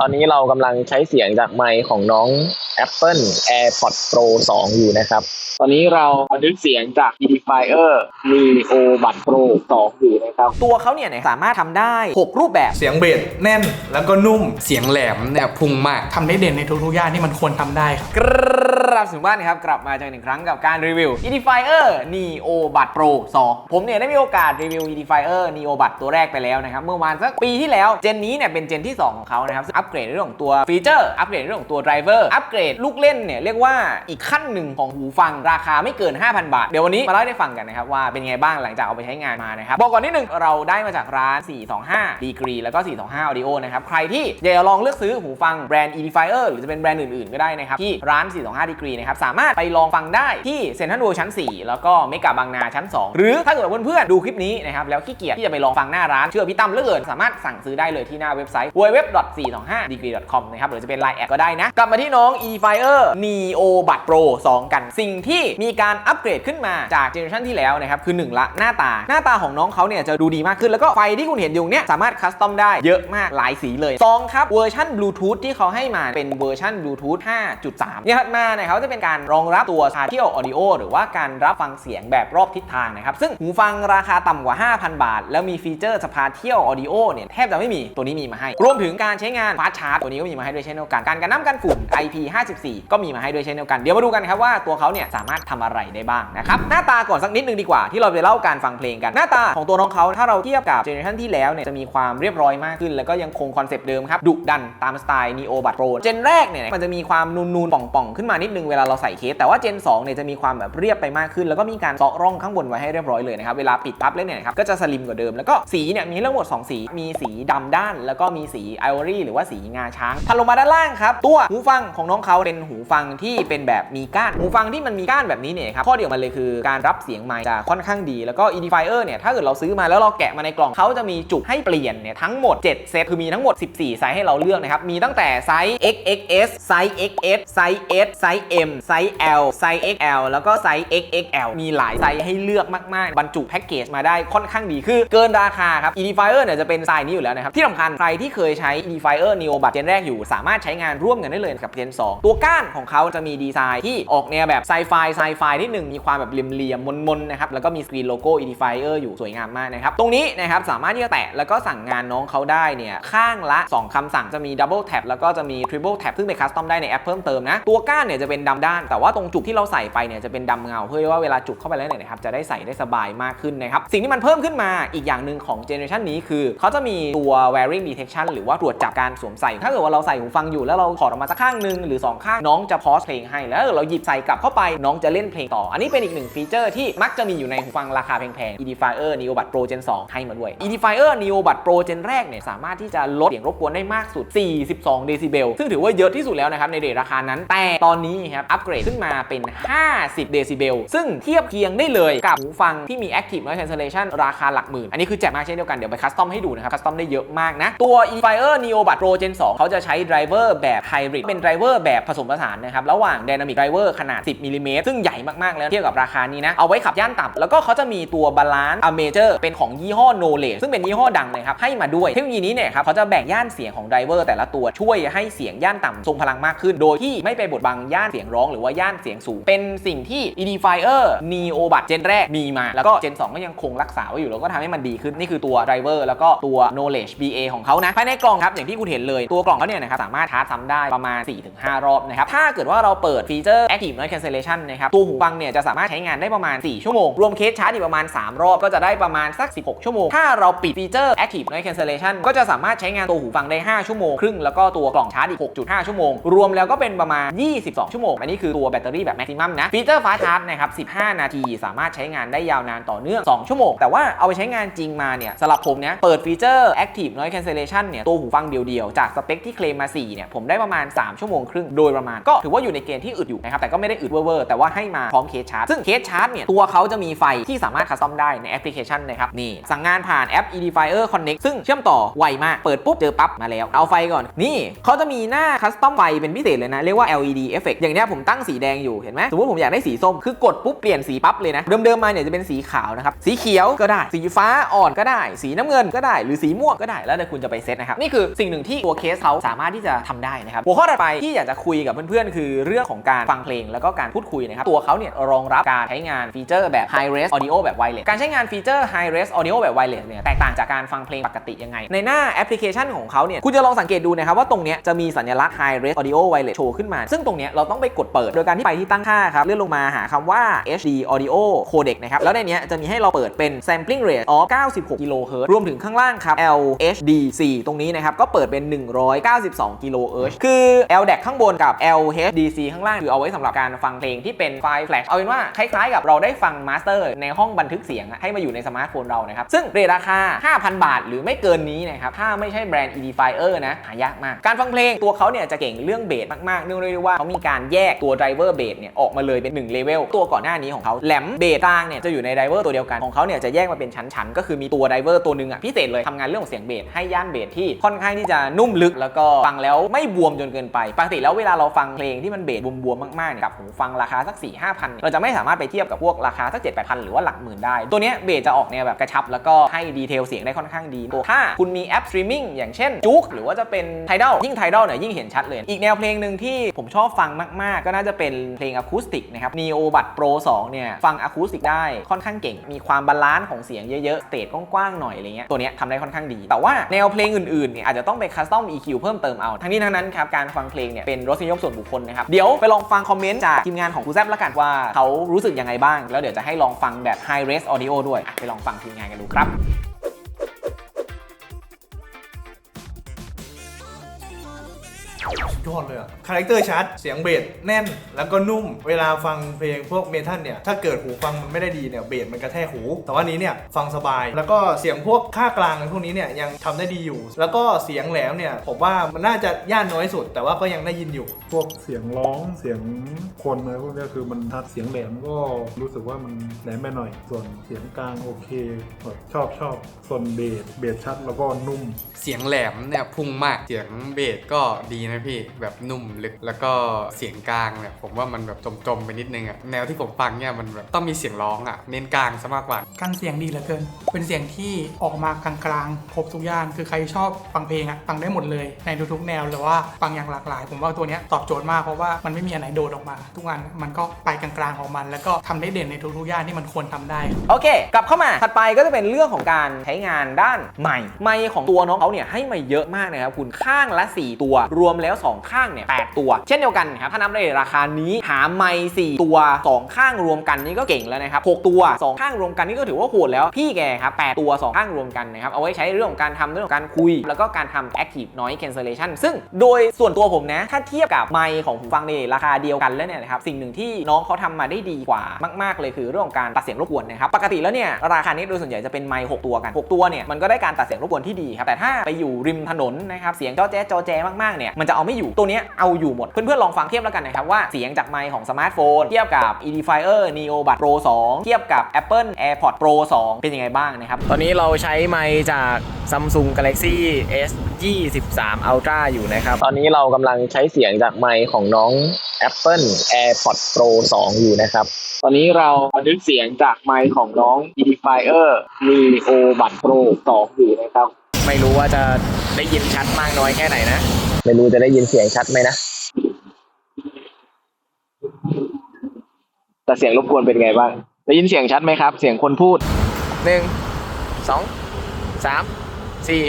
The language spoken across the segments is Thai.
ตอนนี้เรากำลังใช้เสียงจากไมค์ของน้อง Apple AirPods Pro 2 อยู่นะครับตอนนี้เราบันทึกเสียงจาก Edifier Neo Buds Pro 2อยู่นะครับ ตัวเขาเนี่ยสามารถทำได้ 6 รูปแบบ เสียงเบสแน่นแล้วก็นุ่มเสียงแหลมเนี่ยพุ่งมาก ทำได้เด่นในทุกๆอย่างที่มันควรทำได้ครับ กราบสวัสดีบ้านนะครับ กลับมาเจอกันอีกครั้งกับการรีวิว Edifier Neo Buds Pro 2 ผมเนี่ยได้มีโอกาสรีวิว Edifier Neo Buds ตัวแรกไปแล้วนะครับ เมื่อวานสักปีที่แล้ว เจนนี้เนี่ยเป็นเจนที่ 2 ของเขานะครับซึ่งอัปเกรดในเรื่องของตัวฟีเจอร์ อัปเกรดในเรื่องของตัวไดรเวอร์ อัปเกรดลูกเล่นเนี่ยเรียกว่าอีกขั้นหนึ่งของหูฟังราคาไม่เกิน 5,000 บาท เดี๋ยววันนี้มาเล่าให้ได้ฟังกันนะครับว่าเป็นไงบ้างหลังจากเอาไปใช้งานมานะครับบอกก่อนนิดนึงเราได้มาจากร้าน 425 Degree แล้วก็ 425 Audio นะครับใครที่อยากจะลองเลือกซื้อหูฟังแบรนด์ Edifier หรือจะเป็นแบรนด์อื่นๆก็ได้นะครับที่ร้าน 425 Degree นะครับสามารถไปลองฟังได้ที่เซ็นทรัลเวิลด์ชั้น 4 แล้วก็เมกะบางนาชั้น 2 หรือถ้าเกิดเพื่อนๆดูคลิปนี้นะครับแล้วขี้เกียจที่จะไปลองฟังหน้าร้านเชื่อพี่ตั้มเหลือเกินสามารถสั่งซื้อได้เลยที่หน้าเว็บไซต์ www.425degree.com นะครับหรือจะเป็น Line แอดก็ได้นะกลับมาที่น้อง Edifier Neo Bud Pro 2 กันสิ่งที่มีการอัปเกรดขึ้นมาจากเจเนอเรชันที่แล้วนะครับคือ 1 ละหน้าตา หน้าตาของน้องเขาเนี่ยจะดูดีมากขึ้นแล้วก็ไฟที่คุณเห็นอยู่เนี่ยสามารถคัสตอมได้เยอะมากหลายสีเลย2ครับเวอร์ชันบลูทูธที่เขาให้มาเป็นเวอร์ชันบลูทูธ5.3เนี่ยถัดมาเนี่ยเขาจะเป็นการรองรับตัว Spatial Audio หรือว่าการรับฟังเสียงแบบรอบทิศทางนะครับซึ่งหูฟังราคาต่ำกว่า 5,000 บาท แล้วมีฟีเจอร์ Spatial Audio เนี่ยแทบจะไม่มีตัวนี้มีมาให้ รวมถึงการใช้งาน Fast Charge ตัวนี้ก็มีมาให้ด้วยเช่นเดียวกันการกันน้ำกันฝุ่น IP54 ก็มีมาให้ด้วยเช่นเดียวกันเดี๋ยวมาดูกันครับว่าตัวเขาเนี่ยสามารถทำอะไรได้บ้างนะครับหน้าตาก่อนสักนิดนึงดีกว่าที่เราจะเล่าการฟังเพลงกันหน้าตาของตัวน้องเขาถ้าเราเทียบกับเจเนอเรชันที่แล้วเนี่ยจะมีความเรียบร้อยมากขึ้น แล้วก็ยังคงคอนเซปต์เดิมครับดุดันตามสไตล์ Neo Buds Pro เจนแรกเนี่ยมันจะมีความนูนๆป่องๆขึ้นมานิดนึงเวลาเราใส่เคสแต่ว่าเจน2เนี่ยจะมีความแบบเรียบไปมากขึ้น แล้วก็มีการเซาะร่องข้างบนไว้ให้เรียบร้อยเลยนะครับเวลาปิดปั๊บแล้วเนี่ยครับก็จะสลิมกว่าเดิมแล้วก็สีเนี่ยมีทั้งหมด 2 สีมีสีดำด้าน แล้วก็มีสีไอวอรี่หรือว่าสีงาช้างถัดลงมาด้านล่างครับตัวหูฟังของน้องเขาเป็นหูฟังที่เป็นแบบมีก้านหูฟังที่มันมีก้านแบบนี้เนี่ยครับข้อเดียวมันเลยคือการรับเสียงไมค์จะค่อนข้างดีแล้วก็ Edifier เนี่ยถ้าเกิดเราซื้อมาแล้วเราแกะมาในกล่องเขาจะมีจุกให้เปลี่ยนเนี่ยทั้งหมด 7 เซตคือมีทั้งหมด 14 ไซส์ให้เราเลือกนะครับมีตั้งแต่ไซส์ XXS ไซส์ XS ไซส์ S ไซส์ M ไซส์ L ไซส์ XL แล้วก็ไซส์ XXL มีหลายไซส์ให้เลือกมากๆ บรรจุแพ็กเกจมาได้ค่อนข้างดีคือเกินราคาครับ Edifier เนี่ยจะเป็นไซส์นี้อยู่แล้วนะครับที่สำคัญใครที่เคยใช้ Edifier Neo Buds เจนแรกอยู่ สามารถใช้งานร่วมกันได้เลยกับเจน2 ตัวก้านของเขาจะมีดีไซน์ที่ออกแนวแบบไซไฟไซไฟนิดหนึ่งมีความแบบเหลี่ยมๆมนๆนะครับแล้วก็มีสกรีนโลโก้ Edifier อยู่สวยงามมากนะครับตรงนี้นะครับสามารถที่จะแตะแล้วก็สั่งงานน้องเขาได้เนี่ยข้างละ 2คำสั่งจะมี Double Tap แล้วก็จะมี Triple Tap ซึ่งเป็นคัสตอมได้ในแอปเพิ่มเติมนะตัวก้านเนี่ยจะเป็นดำด้าน แต่ว่าตรงจุกที่เราใส่ไปเนี่ยจะเป็นดำเงาเพื่อว่าเวลาจุกเข้าไปแล้วเนี่ยนะครับจะได้ใส่ได้สบายมากขึ้นนะครับสิ่งที่มันเพิ่มขึ้นมาอีกอย่างหนึ่งของเจเนอเรชันนี้คือเขาจะมีตัว wearing detection หรือว่าตรวจจับการสวมใส่ ถ้าเกิดว่าเราใส่หูฟังอยู่แล้วเราถอดออกมาสักข้างหนึงหรือสองข้างน้องจะพอสเพลงให้แล้วเราหยิบใส่กลับเข้าไปน้องจะเล่นเพลงต่อ อันนี้เป็นอีกหนึ่งฟีเจอร์ที่มักจะมีอยู่ในหูฟังราคาแพงๆ Edifier Neo Buds Pro Gen 2 ให้มาด้วย Edifier Neo Buds Pro Gen แรกเนี่ยสามารถที่จะลดเสียงรบกวนได้มากสุด 42 เดซิเบล ซึ่งถือว่าเยอะที่สุดแล้วนะครับในเรทราคานั้น แต่ตอนนี้ครับอัปเกรดขึ้นมาเป็น 50 เดซิเบล ซึ่งเทียบเคียงได้เลยกับหูฟังที่มี Active Noise Cancellation ราคาหลักหมื่น อันนี้คือแจ่มมากเช่นเดียวกันเดี๋ยวไปคัสตอมให้ดูนะครับคัสตอมได้เยอะมากนะตัว Edifier Neo Buds Pro Gen 2 เขาจะใช้ไดรเวอร์แบบไฮบริดเป็นไดรเวอร์แบบผสมผสานนะครับระหว่าง Dynamic Driver ขนาด 10มิลลิเมตรซึ่งใหญ่มากๆแล้วเทียบกับราคานี้นะ เอาไว้ขับย่านต่ำแล้วก็เขาจะมีตัว Balance a Major เป็นของยี่ห้อ Knowledge ซึ่งเป็นยี่ห้อดังเลยครับให้มาด้วยเทคโนโลยีนี้เนี่ยครับเขาจะแบ่งย่านเสียงของไดรเวอร์แต่ละตัวช่วยให้เสียงย่านต่ำทรงพลังมากขึ้น โดยที่ไม่ไปบดบังย่านเสียงร้องหรือว่าย่านเสียงสูง เป็นสิ่งที่ Edifier Neo Buds Gen แรกมีมา แล้วก็ Gen 2ก็ยังคงรักษาไว้อยู่แล้วก็ทำให้มันดีขึ้นนี่คือตัวไดรเวอร์แล้วก็ตัว Knowledge BA ของเขานะภายในกล่องครับอย่างที่คุณเห็นเลยตัวกล่องเขาเนี่ยนะครับสามารถชาร์จซ้ำได้ประมาณ 4-5 รอบนะครับถ้าเกิดว่าเราเปิดฟีเจอร์ Active Noise Cancellation นะครับ ตัวหูฟังเนี่ยจะสามารถใช้งานได้ประมาณ 4 ชั่วโมง รวมเคสชาร์จอีกประมาณ 3 รอบก็จะได้ประมาณสัก 16 ชั่วโมง ถ้าเราปิดฟีเจอร์ Active Noise Cancellation ก็จะสามารถใช้งานตัวหูฟังได้ 5 ชั่วโมงครึ่ง แล้วก็ตัวกล่องชาร์จอีก 6.5 ชั่วโมง รวมแล้วก็เป็นประมาณ 22 ชั่วโมง อันนี้คือตัวแบตเตอรี่แบบ maximum นะ ฟีเจอร์ Fast Charge นะครับ 15 นาทีสามารถใช้งานได้ยาวนานต่อเนื่อง 2 ชั่วโมง แต่ว่าเอาไปใช้งานจริงมาเนี่ยสำหรับผมเนี่ยเปิดฟีเจอร์ Active Noise Cancellation เนี่ยตัวหูฟังเดียวๆจากสเปคที่เคลมมา4เนี่ยผมได้ประมาณ 3 ชั่วโมงครึ่งโดยประมาณก็ถือว่าอยู่ในเกณฑ์ที่อึดอยู่นะครับแต่ก็ไม่ได้อึดเวอร์ๆแต่แต่ว่าให้มาพร้อมเคสชาร์จซึ่งเคสชาร์จเนี่ยตัวเขาจะมีไฟที่สามารถคัสตอมได้ในแอปพลิเคชันนะครับนี่สั่งงานผ่านแอป Edifier Connect ซึ่งเชื่อมต่อไวมากเปิดปุ๊บเจอปั๊บมาแล้ว เอาไฟก่อนนี่เขาจะมีหน้าคัสตอมไฟเป็นพิเศษเลยนะ เรียกว่า LED effect อย่างเนี้ยผมตั้งสีแดงอยู่เห็นไหมสมมติผมอยากได้สีส้มคือกดปุ๊บเปลี่ยนสีปั๊บเลยนะเดิมๆมาเนี่ยจะเป็นสีขาวนะครับสีเขียวก็ได้ สีฟ้าอ่อนก็ได้ สีน้ำเงินก็ได้ หรือสีม่วงก็ได้แล้วแต่คุณจะไปเซตนะครับนี่คือสิ่งหนึ่งที่ตัวเคสเขาสามารถที่จะทำได้นะครับหัวข้อถัดไปที่อยากจะคุยกับเพื่อนๆ คือเรื่องของการฟังเพลงแล้วก็การพูดคุยนะครับ ตัวเขาเนี่ยรองรับการใช้งานฟีเจอร์แบบ High Res Audio แบบ Wireless การใช้งานฟีเจอร์ High Res Audio แบบ Wireless เนี่ยแตกต่างจากการฟังเพลงปกติยังไง ในหน้าแอปพลิเคชันของเขาเนี่ยคุณจะลองสังเกตดูนะครับว่าตรงเนี้ยจะมีสัญลักษณ์ High Res Audio Wireless โชว์ขึ้นมา ซึ่งตรงเนี้ยเราต้องไปกดเปิด โดยการที่ไปที่ตั้งค่าครับเลื่อนลงมาหาคำว่า HD Audio Codec นะครับแล้วในเนี้ยจะมีให้เราเปิดเป็น sampling rate of 96กิโลเฮิรตซ์รวมถึงข้างล่างครับ LHD4 ตรงนี้นะครับก็เปิดเป็น 192กิโลเฮิรตซ์คือ LDAC ข้างบนกับ LHDC ข้างล่างคือเอาไว้สำหรับการฟังเพลงที่เป็นไฟล์ flash เอาเป็นว่าคล้ายๆกับเราได้ฟังมาสเตอร์ในห้องบันทึกเสียงให้มาอยู่ในสมาร์ทโฟนเรานะครับซึ่งเรทราคา 5,000 บาท หรือไม่เกินนี้นะครับถ้าไม่ใช่แบรนด์ Edifier นะหายากมาก การฟังเพลงตัวเขาเนี่ยจะเก่งเรื่องเบสมากๆเนื่องด้วยว่าเขามีการแยกตัวไดรเวอร์เบสเนี่ยออกมาเลยเป็น1เลเวลตัวก่อนหน้านี้ของเขาแหลมเบสกลางเนี่ยจะอยู่ในไดรเวอร์ตัวเดียวกันของเขาเนี่ยจะแยกมาเป็นชั้นๆก็คือมีตัวไดรเวอร์ตัวหนึ่งอะพิเศษเลยทำงานเรื่องของเสียงเบสให้ย่านเบสที่ค่อนข้างที่จะนุ่มลึก แล้วก็ฟังแล้วไม่บวมจนเกินไปปกติแล้วเวลาเราฟังเพลงที่มันเบสบวมๆมากๆเนี่ยกับหูฟังราคาสัก4 5 0 0 0เราจะไม่สามารถไปเทียบกับพวกราคาสัก7 8 0 0 0หรือว่าหลักหมื่นได้ ตัวเนี้ยเบสจะออกแนวแบบกระชับแล้วก็ให้ดีเทลเสียงได้ค่อนข้างดี ถ้าคุณมีแอปสตรีมมิ่งอย่างเช่นจุกหรือว่าจะเป็นไทด a ลยิ่งไทด a ลเนี่ยยิ่งเห็นชัดเลย อีกแนวเพลงหนึ่งที่ผมชอบฟังมาก ๆ ก็น่าจะเป็นเพลงอะคูสติกนะครับ Neo b u d Pro 2เนี่ยฟังอะคูสติกได้ค่อนข้างเก่ง มีความบาลานซ์ของเสียงเยอะๆสเตจกว้างๆหน่อยอะไรเงี้ยตัวเนี้ยทำได้ค่อนข้างดี แต่ว่าแนวเพลงอื่นๆเนี่ยอาจจะต้องไปคัสตอม EQ เพิ่มเติมเอาทั้งนี้ทั้งนั้นครับการฟังเพลงเนี่ยเป็นรสนิยมส่วนบุคคลนะครับเดี๋ยวไปลองฟังคอมเมนต์จากทีมงานของครูแซบแล้วกันว่าเขารู้สึกยังไงบ้าง แล้วเดี๋ยวจะให้ลองฟังแบบ High Res Audio ด้วยไปลองฟังทีมงานกันดูครับ ยอดเลยอะคาแรคเตอร์ชัด เสียงเบสแน่น แล้วก็นุ่ม เวลาฟังเพลงพวกเมทัลเนี่ย ถ้าเกิดหูฟังมันไม่ได้ดีเนี่ย เบสมันกระแทกหู แต่ว่านี้เนี่ย ฟังสบาย แล้วก็เสียงพวกค่ากลางอะไรพวกนี้เนี่ยยังทำได้ดีอยู่ แล้วก็เสียงแหลมเนี่ย ผมว่ามันน่าจะย่านน้อยสุด แต่ว่าก็ยังได้ยินอยู่ พวกเสียงร้องเสียงคนอะไรพวกเนี้ยคือมันทัดเสียงแหลมก็รู้สึกว่ามันแหลมไปหน่อย ส่วนเสียงกลางโอเคแบบชอบชอบส่วนเบสเบสชัดแล้วก็นุ่ม เสียงแหลมเนี่ยพุ่งมากเสียงเบสก็ดีนะพี่แบบนุ่มลึกแล้วก็เสียงกลางเนี่ยผมว่ามันแบบจมๆไปนิดนึงอะแนวที่ผมฟังเนี่ยมันแบบต้องมีเสียงร้องอะเน้นกลางซะมากกว่ากันเสียงดีเหลือเกิน เป็นเสียงที่ออกมากลางๆครบทุกอย่างคือใครชอบฟังเพลงอะฟังได้หมดเลยในทุกๆแนวหรือว่าฟังอย่างหลากหลาย ผมว่าตัวเนี้ยตอบโจทย์มากเพราะว่ามันไม่มีอันไหนโดดออกมา ทุกอันมันก็ไปกลางๆของมัน แล้วก็ทำได้เด่นในทุกๆอย่างที่มันควรทำได้ โอเค กลับเข้ามาถัดไปก็จะเป็นเรื่องของการใช้งานด้านไมค์ไมค์ของตัวน้องเขาเนี่ยให้มาเยอะมากนะครับคุณข้างละ 4 ตัวรวมแล้ว 2ข้างเนี่ย8ตัว เช่นเดียวกันครับถ้านับในราคานี้หาไมค์4ตัว 2 ข้างรวมกันนี่ก็เก่งแล้วนะครับ6ตัว 2 ข้างรวมกันนี่ก็ถือว่าโหดแล้วพี่แกครับ8ตัว 2 ข้างรวมกันนะครับเอาไว้ใช้เรื่องของการทำเรื่องของการคุย แล้วก็การทำ active noise cancellation ซึ่งโดยส่วนตัวผมนะถ้าเทียบกับไมค์ของหูฟังในราคาเดียวกันแล้วเนี่ยนะครับสิ่งหนึ่งที่น้องเขาทำมาได้ดีกว่ามาก ๆ เลยคือเรื่องของการตัดเสียงรบกวนนะครับปกติแล้วเนี่ยราคานี้โดยส่วนใหญ่จะเป็นไมค์6ตัวกัน 6 ตัวเนี่ยมันก็ได้การตัดเสียงรบกวนที่ดีครับแต่ถ้าไปอยู่ริมถนนนะครับเสียงจอแจ๊จอแจมากๆเนี่ยมันจะเอาไม่อยู่ตัวเนี้ยเอาอยู่หมด เพื่อนๆลองฟังเทียบแล้วกันนะครับว่าเสียงจากไมค์ของสมาร์ทโฟนเทียบกับ Edifier Neo Buds Pro 2 เทียบกับ Apple AirPods Pro 2 เป็นยังไงบ้างนะครับ ตอนนี้เราใช้ไมค์จาก Samsung Galaxy S 23 Ultra อยู่นะครับ ตอนนี้เรากำลังใช้เสียงจากไมค์ของน้อง Apple AirPods Pro 2 อยู่นะครับ ตอนนี้เราบันทึกเสียงจากไมค์ของน้อง Edifier Neo Buds Pro 2 อยู่นะครับ ไม่รู้ว่าจะได้ยินชัดมากน้อยแค่ไหนนะ ไม่รู้จะได้ยินเสียงชัดไหมนะ แต่เสียงรบกวนเป็นไงบ้าง ได้ยินเสียงชัดไหมครับ เสียงคนพูดหนึ่งสองสามสี่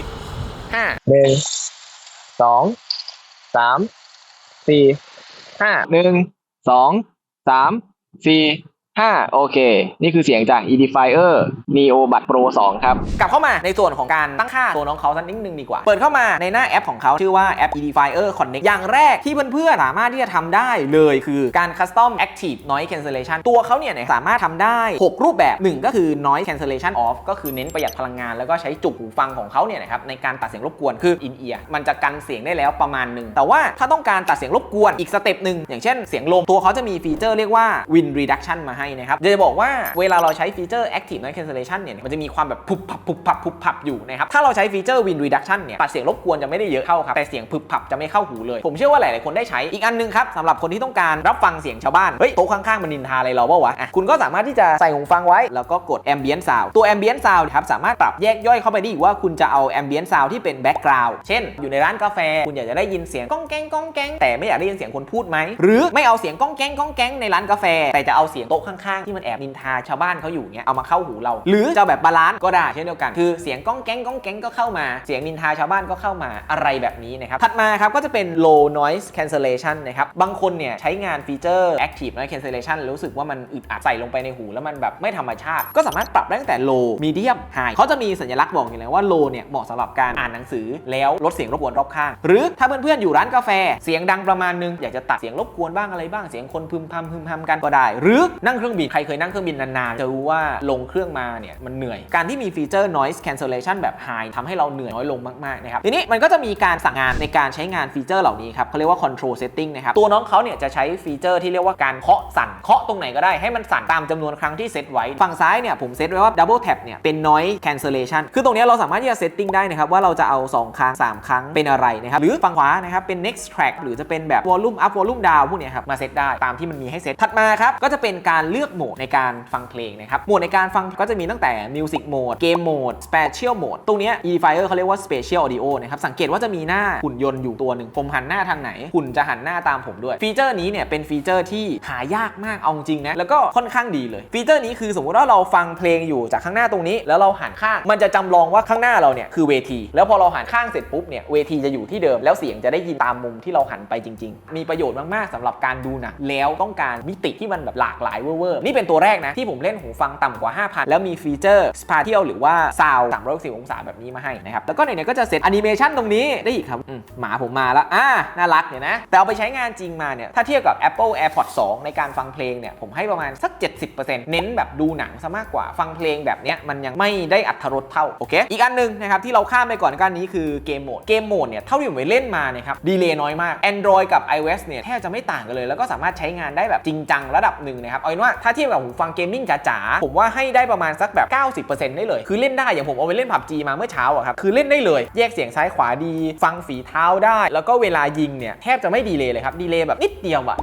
ห้าหนึ่งสองสามสี่ห้าหนึ่งสองสามสี่ ห้าโอเค นี่คือเสียงจาก Edifier Neo Bud Pro 2 ครับ กลับเข้ามาในส่วนของการตั้งค่าตัวน้องเขาสักนิดนึงดีกว่า เปิดเข้ามาในหน้าแอปของเขาชื่อว่าแอป Edifier Connect อย่างแรกที่เพื่อนๆ สามารถที่จะทำได้เลยคือการ Custom Active Noise Cancellation ตัวเขาเนี่ยสามารถทำได้ 6 รูปแบบ 1 ก็คือ Noise Cancellation Off ก็คือเน้นประหยัดพลังงาน แล้วก็ใช้จุกหูฟังของเขาเนี่ยนะครับในการตัดเสียงรบกวนคือ In Ear มันจะกันเสียงได้แล้วประมาณหนึ่งแต่ว่าถ้าต้องการตัดเสียงรบกวนอีกสเต็ปหนึ่งอย่างเช่นเสียงลมตัวเขาจะมีฟีเจอร์เรียกว่า Wind Reduction มาให้นะครับจะบอกว่าเวลาเราใช้ฟีเจอร์ Active Noise Cancellation เนี่ยมันจะมีความแบบพุบพับพุบพับพุบพับอยู่นะครับถ้าเราใช้ฟีเจอร์ Wind Reduction เนี่ยตัดเสียงรบกวนจะไม่ได้เยอะเท่าครับแต่เสียงพุบพับจะไม่เข้าหูเลย ผมเชื่อว่าหลาย ๆ คนได้ใช้อีกอันนึงครับสำหรับคนที่ต้องการรับฟังเสียงชาวบ้านเฮ้ยโต๊ะข้าง ๆ มันนินทาอะไรเราเปล่าวะอะคุณก็สามารถที่จะใส่หูฟังไว้ แล้วก็กด Ambient Sound ตัว Ambient Sound ครับสามารถปรับแยกย่อยเข้าไปได้อีกว่าคุณจะเอา Ambient Sound ที่เป็น Background เช่น อยู่ในร้านกาแฟ คุณอยากจะได้ยินเสียงก้องแก้งก้องแก้งแต่ไม่อยากได้ยินเสียงคนพูดไหมหรือไม่เอาเสียงก้องแก้งก้องแก้งในร้านกาแฟแต่จะเอาเสียงโต๊ะข้ข้างๆที่มันแอบนินทาชาวบ้านเขาอยู่เงี้ยเอามาเข้าหูเรา หรือจะเอาแบบบาลานซ์ก็ได้เช่นเดียวกัน คือเสียงก้องแก้งก้องแก้งก็เข้ามาเสียงนินทาชาวบ้านก็เข้ามาอะไรแบบนี้นะครับถัดมาครับก็จะเป็น low noise cancellation นะครับบางคนเนี่ยใช้งานฟีเจอร์ active noise cancellation รู้สึกว่ามันอึดอัดใส่ลงไปในหูแล้วมันแบบไม่ธรรมชาติ ก็สามารถปรับได้ตั้งแต่ low medium high เขาจะมีสัญลักษณ์บอกอยู่แล้วว่า low เนี่ยเหมาะสำหรับการอ่านหนังสือแล้วลดเสียงรบกวนรอบข้าง หรือถ้าเพื่อนๆอยู่ร้านกาแฟ เสียงดังประมาณนึงอยากจะตัดเสียงรบกวนบ้างอะไรบ้างเสียงคนพึมพำพึมพำกันก็ได้ หรือนั่งเครื่องรื่องบิน ใครเคยนั่งเครื่องบินนานๆ จะรู้ว่าลงเครื่องมาเนี่ยมันเหนื่อย การที่มีฟีเจอร์ noise cancellation แบบ high ทำให้เราเหนื่อยน้อยลงมากๆนะครับ ทีนี้มันก็จะมีการสั่งงานในการใช้งานฟีเจอร์เหล่านี้ครับเขาเรียกว่า control setting นะครับ ตัวน้องเขาเนี่ยจะใช้ฟีเจอร์ที่เรียกว่าการเคาะสั่น เคาะตรงไหนก็ได้ให้มันสั่นตามจำนวนครั้งที่เซตไว้ ฝั่งซ้ายเนี่ยผมเซตไว้ว่า double tap เนี่ยเป็น noise cancellation คือตรงนี้เราสามารถที่จะ setting ได้นะครับว่าเราจะเอา 2 ครั้ง 3 ครั้งเป็นอะไรนะครับ หรือฝั่งขวานะครับเป็น next track หรือจะเป็นแบบ volume up volume down พวกนี้ครับมาเซตได้ตามที่มันมีให้เซตถัดมาครับก็จะเป็นการเลือกโหมดในการฟังเพลงนะครับ โหมดในการฟังก็จะมีตั้งแต่ music mode game mode special mode ตรงนี้ Edifier เขาเรียกว่า special audio นะครับ สังเกตว่าจะมีหน้าหุ่นยนต์อยู่ตัวหนึ่ง ผมหันหน้าทางไหน หุ่นจะหันหน้าตามผมด้วย ฟีเจอร์นี้เนี่ยเป็นฟีเจอร์ที่หายากมาก เอาจริงนะ แล้วก็ค่อนข้างดีเลย ฟีเจอร์นี้คือสมมุติว่าเราฟังเพลงอยู่จากข้างหน้าตรงนี้ แล้วเราหันข้าง มันจะจำลองว่าข้างหน้าเราเนี่ยคือเวที แล้วพอเราหันข้างเสร็จปุ๊บเนี่ย เวทีจะอยู่ที่เดิม แล้วเสียงจะได้ยินตามมุมที่เราหันไปจริง ๆ มีประโยชน์มากๆสำหรับการดูหนังแล้วต้องการมิติที่มันแบบหลากหลายเวอร์ๆนี่เป็นตัวแรกนะ ที่ผมเล่นหูฟังต่ำกว่า 5,000 แล้วมีฟีเจอร์ spatial หรือว่า sound 360 องศาแบบนี้มาให้นะครับ แล้วก็ไหนๆก็จะเซตแอนิเมชันตรงนี้ได้อีกครับหมาผมมาแล้วอ่าน่ารักเนี่ยนะ แต่เอาไปใช้งานจริงมาเนี่ย ถ้าเทียบกับ Apple AirPods 2 ในการฟังเพลงเนี่ย ผมให้ประมาณสัก 70%เน้นแบบดูหนังซะมากกว่า ฟังเพลงแบบเนี้ยมันยังไม่ได้อัตรสเท่า โอเค อีกอันหนึงนะครับที่เราข้ามไปก่อนกันนี้คือเกมโหมด เกมโหมดเนี่ยเท่าที่ผมไปเล่นมาเนี่ยครับ ดีเลย์น้อยมาก Android กับ iOS เนี่ยแทบจะไม่ต่างกันเลย แล้วก็สามารถใช้งานได้แบบจริงจังระดับหนึ่งนะครับ เอาเป็นว่าถ้าเทียบกับหูฟังเกมมิ่งจ๋าๆผมว่าให้ได้ประมาณสักแบบ 90%ได้เลย คือเล่นได้อย่างผมเอาไปเล่นผับจีมาเมื่อเช้าอะครับคือเล่นได้เลย แยกเสียงซ้ายขวาดี ฟังฝีเท้าได้ แล้วก็เวลายิงเนี่ยแทบจะไม่ดีเลยเลยครับดีเลยแบบนิดเดียวอะ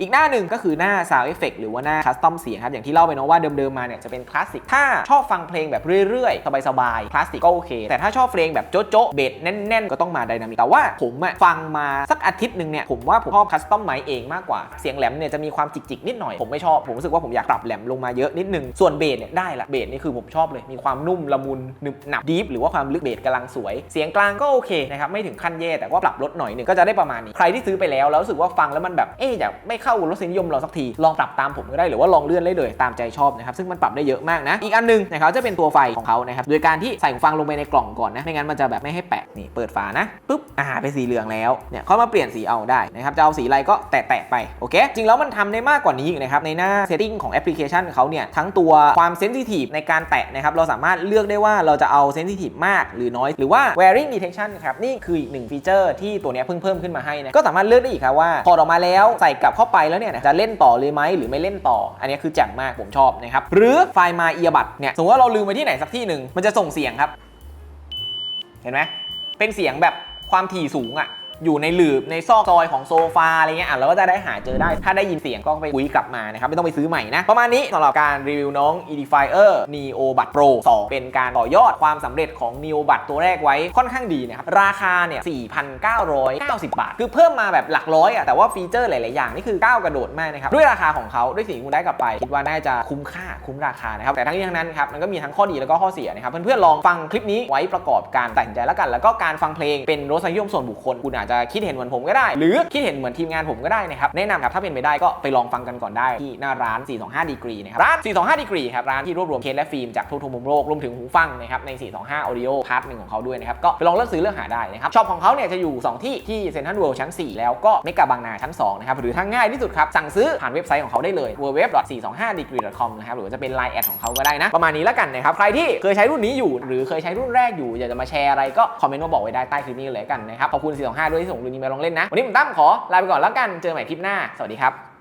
อีกหน้าหนึ่งก็คือหน้า Sound Effect หรือว่าหน้า Custom เสียงครับ อย่างที่เล่าไปเนาะว่าเดิมๆมาเนี่ยจะเป็นคลาสสิก ถ้าชอบฟังเพลงแบบเรื่อยๆ สบายๆ คลาสสิกก็โอเค แต่ถ้าชอบเพลงแบบโจ๊ะๆเบสแน่นๆ ก็ต้องมาไดนามิกแต่ว่าผมอะฟังมาสักอาทิตย์หนึ่งเนี่ยผมว่าผมชอบ Custom ไมค์เองมากกว่า เสียงแหลมเนี่ยจะมีความจิกๆนิดหน่อยผมไม่ชอบผมรู้สึกว่าผมอยากปรับแหลมลงมาเยอะนิดนึงส่วนเบสเนี่ยได้ละเบสนี่คือผมชอบเลยมีความนุ่มละมุนหนึบหนับดีฟหรือว่าความลึกเบสกำลังสวย เสียงกลางก็โอเคนะครับไม่ถึงขั้นแย่แต่ว่าปรับลดหน่อยนึงก็จะได้ประมาณนี้ใครที่ซื้อไปแล้วแล้วรู้สึกว่าฟังแล้วมันแบบเอ๊ะอยากไม่เข้ารสนิยมเราสักที ลองปรับตามผมก็ได้หรือว่าลองเลื่อนได้เลยตามใจชอบนะครับซึ่งมันปรับได้เยอะมากนะ อีกอันหนึงนะครับจะเป็นตัวไฟของเขานะครับโดยการที่ใส่หูฟังลงไปในกล่องก่อนนะไม่งั้นมันจะแบบไม่ให้แปะนี่เปิดฝานะปุ๊บอ่าเป็นสีเหลืองแล้วเนี่ยเขามาเปลี่ยนสีเอาได้นะครับจะเอาสีอะไรก็แตะๆไปโอเคจริงแล้วมันทำได้มากกว่านี้อีกนะครับในหน้า setting ของแอปพลิเคชันเขาเนี่ยทั้งตัวความ sensitive ในการแตะนะครับเราสามารถเลือกได้ว่าเราจะเอา sensitive มากหรือน้อย หรือว่า wearing detection ครับนี่คืออีกหนึ่งฟีเจอร์ที่ตัวเนี้ยเพิ่งเพิ่มขึ้นมาให้นะก็สามารถเลือกได้อีกครับว่าพอออกมาแล้วใส่กลับเข้าไปแล้วเนี่ยจะเล่นต่อเลยไหมหรือไม่เล่นต่อ อันนี้คือแจ่มมากผมชอบนะครับหรือไฟล์มาเอียบัตเนี่ยสมมติว่าเราลืมไว้ที่ไหนสักที่หนึ่งมันจะส่งเสียงครับ เห็นไหมเป็นเสียงแบบความถี่สูงอะ อยู่ในหลืบในซอกซอยของโซฟาอะไรเงี้ยอะเราก็จะได้หาเจอได้ ถ้าได้ยินเสียงก็ไปคุยกลับมานะครับ ไม่ต้องไปซื้อใหม่นะ ประมาณนี้สำหรับการรีวิวน้อง Edifier Neo Bud Pro 2 เป็นการต่อยอดความสำเร็จของ Neo Bud ตัวแรกไว้ค่อนข้างดีนะครับ ราคาเนี่ย 4,990 บาท คือเพิ่มมาแบบหลักร้อยอะแต่ว่าฟีเจอร์หลาย ๆ อย่างนี่คือก้าวกระโดดมากนะครับด้วยราคาของเขาด้วยสิ่งที่คุณได้กลับไป คิดว่าน่าจะคุ้มค่าคุ้มราคานะครับแต่ทั้งนี้ทั้งนั้นครับมันก็มีทั้งข้อดีแล้วก็ข้อเสียนะครับเพื่อนๆลองฟังคลิปนี้ไว้ประกอบการตัดสินใจแล้วกัน แล้วก็การฟังเพลงเป็นรสนิยมส่วนบุคคลคุณอาจจะคิดเห็นเหมือนผมก็ได้ หรือคิดเห็นเหมือนทีมงานผมก็ได้นะครับแนะนำครับถ้าเป็นไปได้ก็ไปลองฟังกันก่อนได้ที่หน้าร้าน 425ดีกรีนะครับร้าน 425ดีกรีครับร้านที่รวบรวมเคสและฟิล์มจากทั่วทุกมุมโลกรวมถึงหูฟังนะครับใน 425 Audio พาร์ทหนึ่งของเขาด้วยนะครับก็ไปลองเลือกซื้อเลือกหาได้นะครับช็อปของเขาเนี่ยจะอยู่ 2 ที่ที่เซ็นทรัลเวิลด์ชั้น 4 แล้วก็เมกะบางนาชั้น2นะครับหรือถ้าง่ายที่สุดครับสั่งซื้อผ่านเว็บไซต์ของเขาได้เลย www.425degree.com นะครับหรือจะเป็น Line แอดของเขาก็ได้นะประมาณนี้แล้วกันนะครับใครที่เคยใช้รุ่นนี้อยู่ หรือเคยใช้รุ่นแรกอยู่อยากจะมาแชร์อะไรก็คอมเมนต์มาบอกไว้ได้ใต้คลิปนี้เลยกันนะครับขอบคุณ425ด้วยที่ส่งรุ่นนี้มาลองเล่นนะ วันนี้ผมตั้มขอลาไปก่อนแล้วกัน เจอกันใหม่คลิปหน้า สวัสดีครับ